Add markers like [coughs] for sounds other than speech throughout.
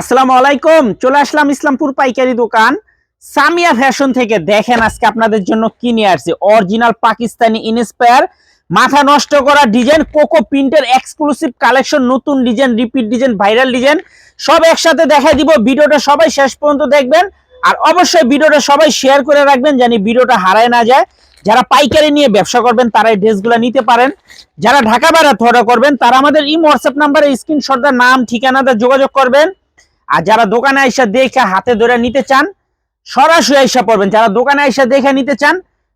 আসসালামু আলাইকুম, চলে আসলাম ইসলামপুর পাইকারি দোকান। সামিয়া ফ্যাশন থেকে দেখেন আজকে আপনাদের জন্য কি নিয়ে আসছে। অরিজিনাল পাকিস্তানি ইনস্পায়ার, মাথা নষ্ট করা ডিজাইন, কোকো প্রিন্টের এক্সক্লুসিভ কালেকশন নতুন design repeat design viral design. সব একসাথে দেখাই দিব, ভিডিওটা সবাই শেষ পর্যন্ত দেখবেন। আর অবশ্যই ভিডিওটা সবাই শেয়ার করে রাখবেন জানি ভিডিওটা হারায় না যায়। যারা পাইকারি নিয়ে ব্যবসা করবেন, তারা এই ড্রেসগুলো নিতে পারেন। যারা ঢাকা বেড়াতে অর্ডার করবেন, তারা আমাদের ইম হোয়াটসঅ্যাপ নাম্বারে স্ক্রিনশটটা নাম ঠিকানাটা যোগাযোগ করবেন। আর যারা দোকানে আইসা দেখে হাতে ধরে নিতে চান, সরাসরি আইসা পড়বেন। যারা দোকানে আইসা দেখে নিতে চান,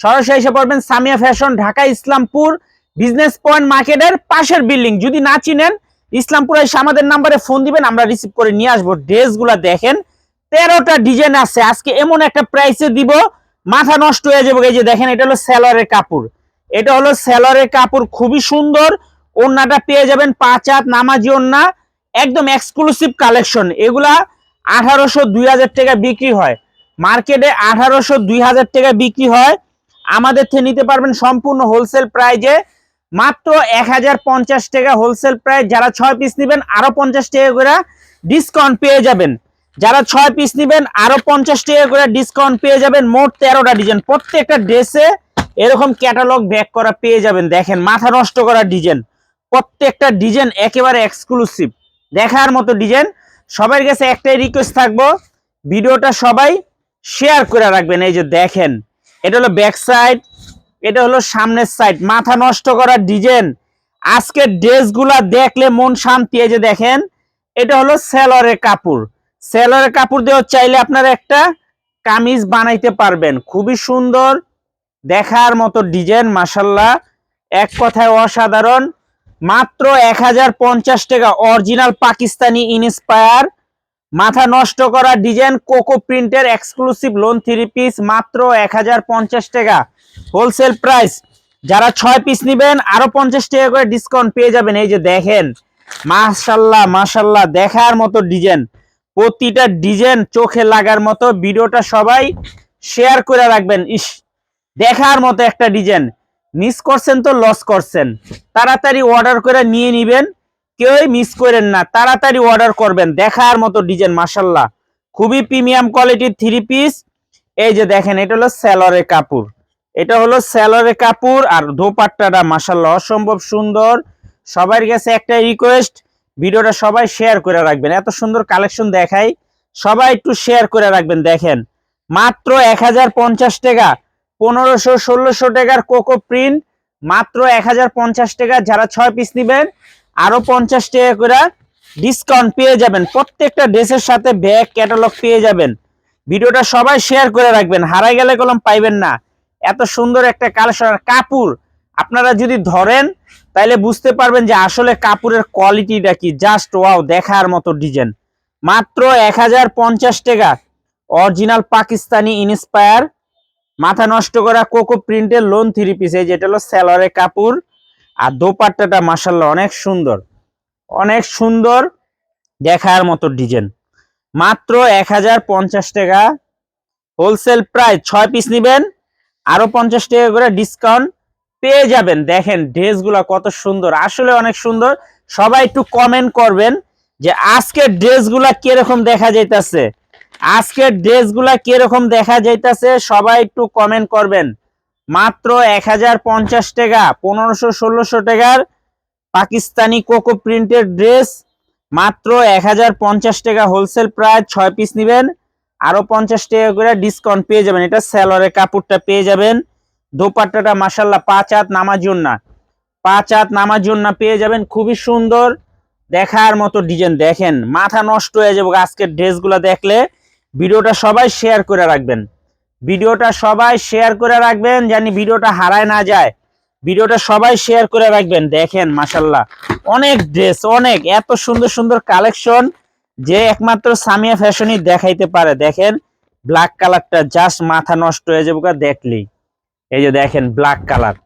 সরাসরি আইসা পড়বেন Samia fashion, Dhaka Islampur, business point মার্কেটের পাশের বিল্ডিং। যদি না চিনেন, ইসলামপুর এসে আমাদের নাম্বারে ফোন দিবেন, আমরা রিসিভ করে নিয়ে আসব। ড্রেসগুলো দেখেন, তেরোটা ডিজাইন আছে। আজকে এমন একটা প্রাইসে দিব, মাথা নষ্ট হয়ে যাবে। এই যে দেখেন, এটা হলো স্যালোয়ারের কাপড়। এটা হলো স্যালোয়ারের কাপড়, খুবই সুন্দর। ওন্নাটা পেয়ে যাবেন পাঁচ হাত নামাজি ওন্না একদম এক্সক্লুসিভ কালেকশন এগুলা আঠারোশো দুই হাজার টাকা বিক্রি হয়। মার্কেটে আঠারোশো দুই হাজার টাকা বিক্রি হয়। আমাদের থেকে নিতে পারবেন সম্পূর্ণ হোলসেল প্রাইজে মাত্র এক হাজার পঞ্চাশ টাকা হোলসেল প্রাইস যারা ছয় পিস নেবেন, আরও পঞ্চাশ টাকা করে ডিসকাউন্ট পেয়ে যাবেন। যারা ছয় পিস নেবেন, আরও পঞ্চাশ টাকা করে ডিসকাউন্ট পেয়ে যাবেন। মোট তেরোটা ডিজাইন প্রত্যেকটা ড্রেসে এরকম ক্যাটালগ ব্যাক করা পেয়ে যাবেন। দেখেন, মাথা নষ্ট করা ডিজাইন প্রত্যেকটা ডিজাইন একেবারে এক্সক্লুসিভ দেখার মতো ডিজাইন সবার কাছে একটাই রিকোয়েস্ট থাকব, ভিডিওটা সবাই শেয়ার করে রাখবেন। এই যে দেখেন, এটা হলো ব্যাক সাইড এটা হলো সামনের সাইড মাথা নষ্ট করার ডিজাইন আজকের ড্রেসগুলা দেখলে মন শান্তি। এই যে দেখেন, এটা হলো সেলরের কাপড়। সেলরের কাপড় দেওয়া চাইলে আপনারা একটা কামিজ বানাইতে পারবেন। খুবই সুন্দর, দেখার মতো ডিজাইন মাসাল্লাহ এক কথায় অসাধারণ। মাত্র এক হাজার পঞ্চাশ টাকা অরিজিনাল পাকিস্তানি ইনস্পায়ার। মাথা নষ্ট করা ডিজাইন কোকো প্রিন্টের এক্সক্লুসিভ লোন থ্রি পিস, মাত্র এক হাজার পঞ্চাশ টাকা। হোলসেল প্রাইস, যারা ছয় পিস নেবেন, আরও পঞ্চাশ টাকা করে ডিসকাউন্ট পেয়ে যাবেন। এই যে দেখেন, মাশাল্লাহ মাশাল্লাহ, দেখার মতো ডিজাইন। প্রতিটা ডিজাইন চোখে লাগার মতো। ভিডিওটা সবাই শেয়ার করে রাখবেন। ইস, দেখার মতো একটা ডিজাইন। মিস করছেন তো লস করছেন। তাড়াতাড়ি অর্ডার করে নিয়ে নিবেন। কেউই মিস করেন না। তাড়াতাড়ি অর্ডার করবেন। দেখার মতো ডিজাইন মাসাল্লাহ খুবই প্রিমিয়াম কোয়ালিটির থ্রি পিস এই যে দেখেন, এটা হলো স্যালরের কাপড়। এটা হলো স্যালরের কাপড় আর দোপাট্টাটা মাসাল্লাহ অসম্ভব সুন্দর। সবার কাছে একটা রিকোয়েস্ট ভিডিওটা সবাই শেয়ার করে রাখবেন। এত সুন্দর কালেকশন দেখাই। সবাই একটু শেয়ার করে রাখবেন, দেখেন। মাত্র এক হাজার পঞ্চাশ টাকা। পনেরোশো, ষোলোশো টাকার কোকো প্রিন্ট, মাত্র এক হাজার পঞ্চাশ টাকা। যারা ছয় পিস নেবেন, আরও পঞ্চাশ টাকা করে ডিসকাউন্ট পেয়ে যাবেন। প্রত্যেকটা ড্রেসের সাথে ব্যাগ ক্যাটালগ পেয়ে যাবেন। ভিডিওটা সবাই শেয়ার করে রাখবেন। হারাই গেলে কলম পাইবেন না। এত সুন্দর একটা কালেকশন কাপড়, আপনারা যদি ধরেন, তাইলে বুঝতে পারবেন যে আসলে কাপড়ের কোয়ালিটিটা কি। জাস্ট ওয়াও দেখার মতো ডিজাইন মাত্র এক হাজার পঞ্চাশ টাকা। অরিজিনাল পাকিস্তানি ইনস্পায়ার মাথা নষ্ট করা কোকো প্রিন্টের লোন থ্রি পিস এই যেটা হলো স্যালোয়ারের কাপড় আর দোপাট্টাটা মাসাল্লাহ অনেক সুন্দর অনেক সুন্দর দেখার মতো ডিজাইন মাত্র এক হাজার পঞ্চাশ টাকা হোলসেল প্রাইস ছয় পিস নেবেন, আরও পঞ্চাশ টাকা করে ডিসকাউন্ট পেয়ে যাবেন। দেখেন ড্রেসগুলো কত সুন্দর, আসলে অনেক সুন্দর। সবাই একটু কমেন্ট করবেন যে আজকের ড্রেসগুলা কীরকম দেখা যাইতাছে। আজকের ড্রেসগুলা কীরকম দেখা যাইতাছে, সবাই একটু কমেন্ট করবেন। মাত্র এক হাজার পঞ্চাশ টাকা, পনেরোশো, ষোলোশো টাকার পাকিস্তানি কোকো প্রিন্টের ড্রেস। মাত্র এক হাজার পঞ্চাশ টাকা হোলসেল প্রায় ছয় পিস নেবেন। আরও পঞ্চাশ টাকা করে ডিসকাউন্ট পেয়ে যাবেন। এটা স্যালোয়ারের কাপড়টা পেয়ে যাবেন। দোপাট্টাটা মাসাল্লাহ পাঁচ হাত নামার জন্য পাঁচ হাত নামার জন্য পেয়ে যাবেন, খুবই সুন্দর দেখার মতো ডিজাইন দেখেন, মাথা নষ্ট হয়ে যাবে আজকের ড্রেসগুলো দেখলে। ভিডিওটা সবাই শেয়ার করে রাখবেন। ভিডিওটা সবাই শেয়ার করে রাখবেন জানি ভিডিওটা হারায় না যায়। ভিডিওটা সবাই শেয়ার করে রাখবেন, দেখেন মাসাল্লাহ অনেক ড্রেস অনেক, এত সুন্দর সুন্দর কালেকশন যে একমাত্র সামিয়া ফ্যাশনই দেখাইতে পারে। দেখেন ব্ল্যাক কালারটা জাস্ট মাথা নষ্ট হয়ে যাবে গা দেখলেই। এই যে দেখেন ব্ল্যাক কালার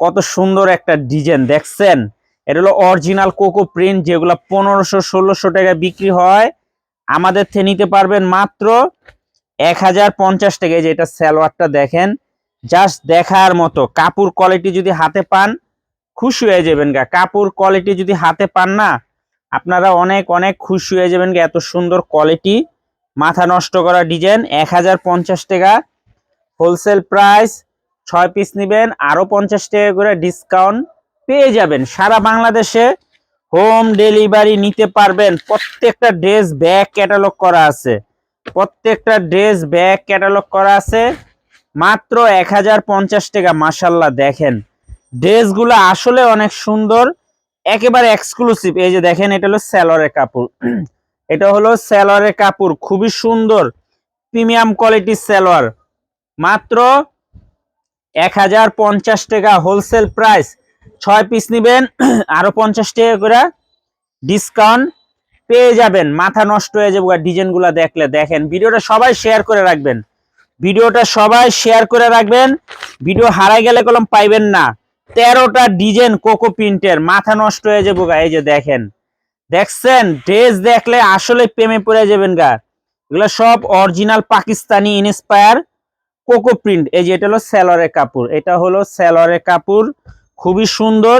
কত সুন্দর একটা ডিজাইন দেখছেন? এটা হলো অরিজিনাল কোকো প্রিন্ট যেগুলো পনেরোশো, ষোলোশো টাকা বিক্রি হয়। আমাদের থেকে নিতে পারবেন মাত্র এক হাজার পঞ্চাশ টাকা। যে এটা সালোয়ারটা দেখেন জাস্ট দেখার মতো। কাপড় কোয়ালিটি যদি হাতে পান খুশি হয়ে যাবেন গা। কাপড় কোয়ালিটি যদি হাতে পান না আপনারা অনেক অনেক খুশি হয়ে যাবেন গে, এত সুন্দর কোয়ালিটি মাথা নষ্ট করা ডিজাইন এক হাজার পঞ্চাশ টাকা। হোলসেল প্রাইস ছয় পিস নেবেন আরও পঞ্চাশ টাকা করে ডিসকাউন্ট পেয়ে যাবেন। সারা বাংলাদেশে হোম ডেলিভারি নিতে পারবেন। প্রত্যেকটা ড্রেস ব্যাগ ক্যাটালগ করা আছে। প্রত্যেকটা ড্রেস ব্যাগ ক্যাটালগ করা আছে। মাত্র এক হাজার পঞ্চাশ টাকা মাসাল্লাহ দেখেন। ড্রেসগুলো আসলে অনেক সুন্দর। একেবারে এক্সক্লুসিভ এই যে দেখেন, এটা হলো স্যালোয়ারের কাপড়। [clears throat] এটা হলো স্যালোয়ারের কাপড়। খুবই সুন্দর। প্রিমিয়াম কোয়ালিটির স্যালোয়ার মাত্র এক হাজার পঞ্চাশ টাকা হোলসেল প্রাইস। ছয় পিস নেবেন, [clears throat] আরও পঞ্চাশ টাকা করে ডিসকাউন্ট পেয়ে যাবেন। মাথা নষ্ট হয়ে যাবে ডিজাইনগুলো দেখলে। দেখেন, ভিডিওটা সবাই শেয়ার করে রাখবেন। ভিডিওটা সবাই শেয়ার করে রাখবেন। ভিডিও হারাই গেলে কলম পাইবেন না। তেরোটা ডিজাইন কোকো প্রিন্টের, মাথা নষ্ট হয়ে যাব গা, এই যে দেখেন। দেখছেন? ড্রেস দেখলে আসলে প্রেমে পড়ে যাবেন গা। এগুলো সব original Pakistani inspire coco print এই যে এটা হলো স্যালোয়ারের কাপড়। এটা হলো স্যালোয়ারের কাপড়। খুবই সুন্দর।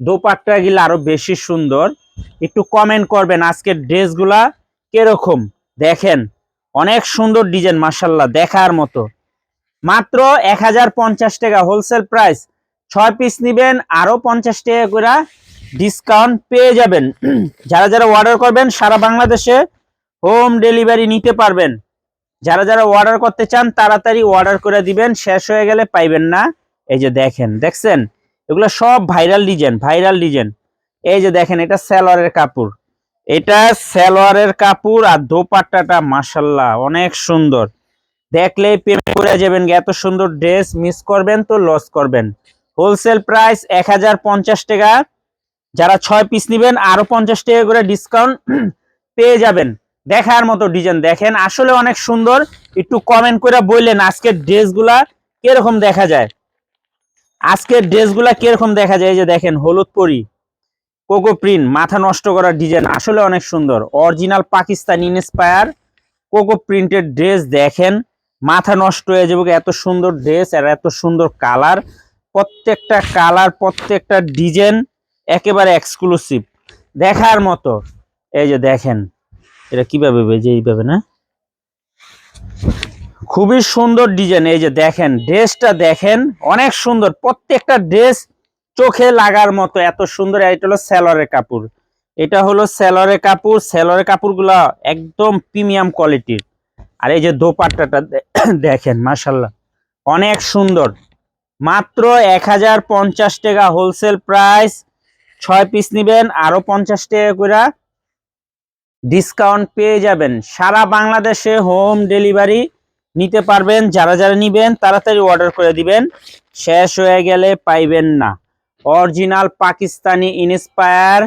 দোপাট্টা গিলা আরও বেশি সুন্দর। একটু কমেন্ট করবেন আজকের ড্রেসগুলা কীরকম? দেখেন, অনেক সুন্দর ডিজাইন মাসাল্লাহ দেখার মতো। মাত্র এক হাজার পঞ্চাশ টাকা হোলসেল প্রাইস ছয় পিস নিবেন, আরও পঞ্চাশ টাকা করে ডিসকাউন্ট পেয়ে যাবেন। যারা যারা অর্ডার করবেন, সারা বাংলাদেশে হোম ডেলিভারি নিতে পারবেন। যারা যারা অর্ডার করতে চান, তাড়াতাড়ি অর্ডার করে দিবেন, শেষ হয়ে গেলে পাইবেন না। এই যে দেখেন, দেখছেন? এগুলো সব ভাইরাল ডিজাইন ভাইরাল ডিজাইন এই যে দেখেন, এটা স্যালোয়ারের কাপড়। এটা স্যালোয়ারের কাপড় আর দোপাট্টাটা মাসাল্লাহ অনেক সুন্দর। দেখলে প্রেমে করে যাবেন এত সুন্দর ড্রেস মিস করবেন তো লস করবেন। হোলসেল প্রাইস এক হাজার পঞ্চাশ টাকা। যারা ছয় পিস নেবেন, আরও পঞ্চাশ টাকা করে ডিসকাউন্ট [clears throat] পেয়ে যাবেন। দেখার মতো ডিজাইন দেখেন, আসলে অনেক সুন্দর। একটু কমেন্ট করে বললেন আজকের ড্রেসগুলা কীরকম দেখা যায়। আজকের ড্রেসগুলা কীরকম দেখা যায়? এই যে দেখেন, হলুদ পরি, কোকো প্রিন্ট, মাথা নষ্ট করা ডিজাইন, আসলে অনেক সুন্দর। অরিজিনাল পাকিস্তান ইনস্পায়ার কোকো প্রিন্টের ড্রেস দেখেন, মাথা নষ্ট হয়ে যাবে, এত সুন্দর ড্রেস আর এত সুন্দর কালার। প্রত্যেকটা কালার, প্রত্যেকটা ডিজাইন একেবারে এক্সক্লুসিভ দেখার মতো। এই যে দেখেন, এটা কীভাবে বেজে এইভাবে না? খুবই সুন্দর ডিজাইন এই যে দেখেন, ড্রেসটা দেখেন, অনেক সুন্দর। প্রত্যেকটা ড্রেস চোখে লাগার মতো, এত সুন্দর। এটা হলো স্যালোয়ারের কাপড়। এটা হলো স্যালোয়ারের কাপড়। স্যালোয়ারের কাপড়গুলো একদম প্রিমিয়াম কোয়ালিটির। আর এই যে দোপাট্টাটা [coughs] দেখেন মাসাল্লাহ অনেক সুন্দর। মাত্র এক হাজার পঞ্চাশ টাকা হোলসেল প্রাইস ছয় পিস নিবেন, আরও পঞ্চাশ টাকা করে ডিসকাউন্ট পেয়ে যাবেন। সারা বাংলাদেশে হোম ডেলিভারি নিতে পারবেন, যারা যারা নিবেন তাড়াতাড়ি অর্ডার করে দিবেন। শেষ হয়ে গেলে পাইবেন না। অরিজিনাল পাকিস্তানি ইনস্পায়ার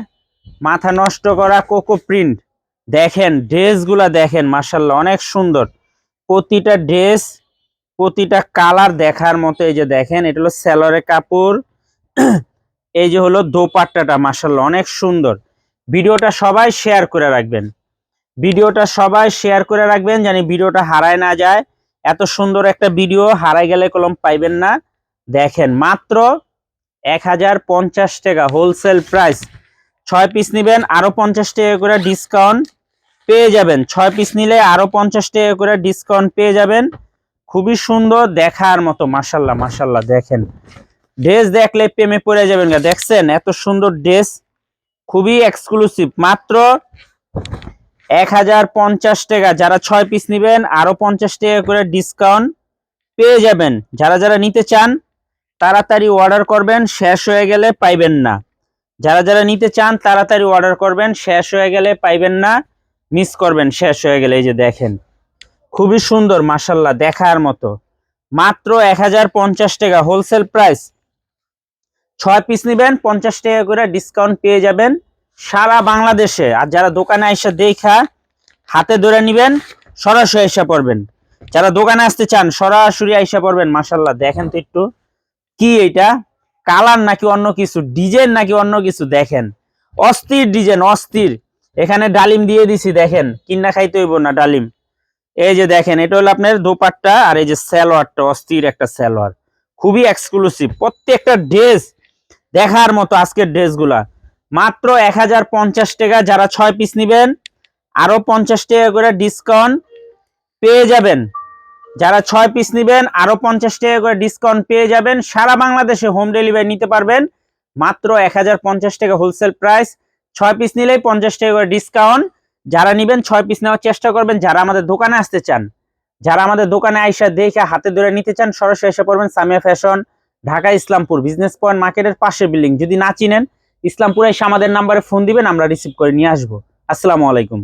মাথা নষ্ট করা কোকো প্রিন্ট দেখেন, ড্রেসগুলা দেখেন মার্শাল্লাহ অনেক সুন্দর। প্রতিটা ড্রেস, প্রতিটা কালার দেখার মতো, এই যে দেখেন, এটা হলো স্যালোয়ারের কাপড়। [clears throat] এই যে হলো দোপাট্টাটা মার্শাল্লাহ অনেক সুন্দর। ভিডিওটা সবাই শেয়ার করে রাখবেন। ভিডিওটা সবাই শেয়ার করে রাখবেন জানি ভিডিওটা হারায় না যায়। এত সুন্দর একটা ভিডিও হারাই গেলে কলম পাইবেন না। দেখেন, মাত্র এক হাজার পঞ্চাশ টাকা হোলসেল প্রাইস ছয় পিস নেবেন আরও পঞ্চাশ টাকা করে ডিসকাউন্ট পেয়ে যাবেন। ছয় পিস নিলে আরও পঞ্চাশ টাকা করে ডিসকাউন্ট পেয়ে যাবেন। খুবই সুন্দর দেখার মতো মাসাল্লাহ মাসাল্লাহ দেখেন। ড্রেস দেখলে প্রেমে পড়ে যাবেন দেখছেন? এত সুন্দর ড্রেস খুবই এক্সক্লুসিভ মাত্র এক হাজার পঞ্চাশ টাকা। যারা ছয় পিস নেবেন, আরও পঞ্চাশ টাকা করে ডিসকাউন্ট পেয়ে যাবেন। যারা যারা নিতে চান, তাড়াতাড়ি অর্ডার করবেন, শেষ হয়ে গেলে পাইবেন না। যারা যারা নিতে চান, তাড়াতাড়ি অর্ডার করবেন, শেষ হয়ে গেলে পাইবেন না মিস করবেন, শেষ হয়ে গেলে এই যে দেখেন। খুবই সুন্দর মাসাল্লাহ দেখার মতো। মাত্র এক হাজার পঞ্চাশ টাকা হোলসেল প্রাইস ছয় পিস নেবেন, পঞ্চাশ টাকা করে ডিসকাউন্ট পেয়ে যাবেন। সারা বাংলাদেশে, আর যারা দোকানে এসে দেখা, হাতে ধরে নিবেন, সরাসরি এসে পড়বেন। যারা দোকানে আসতে চান, সরাসরি আইসা পড়বেন মাসাল্লাহ দেখেন তো একটু, কি এটা? কালার নাকি অন্য কিছু, ডিজাইন নাকি অন্য কিছু, দেখেন। অস্থির ডিজাইন, অস্থির। এখানে ডালিম দিয়ে দিছি, দেখেন। কিনা খাইতে হইব না ডালিম। এই যে দেখেন, এটা হলো আপনার দোপাট্টা, আর এই যে স্যালোয়ারটা অস্থির একটা স্যালোয়ার খুবই এক্সক্লুসিভ প্রত্যেকটা ড্রেস দেখার মতো আজকের ড্রেসগুলা মাত্র এক হাজার পঞ্চাশ টাকা যারা ছয় পিস নেবেন, আরও পঞ্চাশ টাকা করে ডিসকাউন্ট পেয়ে যাবেন। যারা ছয় পিস নেবেন, আরও পঞ্চাশ টাকা করে ডিসকাউন্ট পেয়ে যাবেন। সারা বাংলাদেশে হোম ডেলিভারি নিতে পারবেন। মাত্র এক হাজার পঞ্চাশ টাকা হোলসেল প্রাইস ছয় পিস নিলেই পঞ্চাশ টাকা করে ডিসকাউন্ট যারা নেবেন, ছয় পিস নেওয়ার চেষ্টা করবেন। যারা আমাদের দোকানে আসতে চান, যারা আমাদের দোকানে আইসা দেখে হাতে ধরে নিতে চান, সরাসরি এসে পড়বেন Samia fashion, Dhaka Islampur, business point মার্কেটের পাশে বিল্ডিং যদি না চিনেন ইসলামপুরে এসে আমাদের নাম্বারে ফোন দিবেন আমরা রিসিভ করে নিয়ে আসব। আসসালামু আলাইকুম।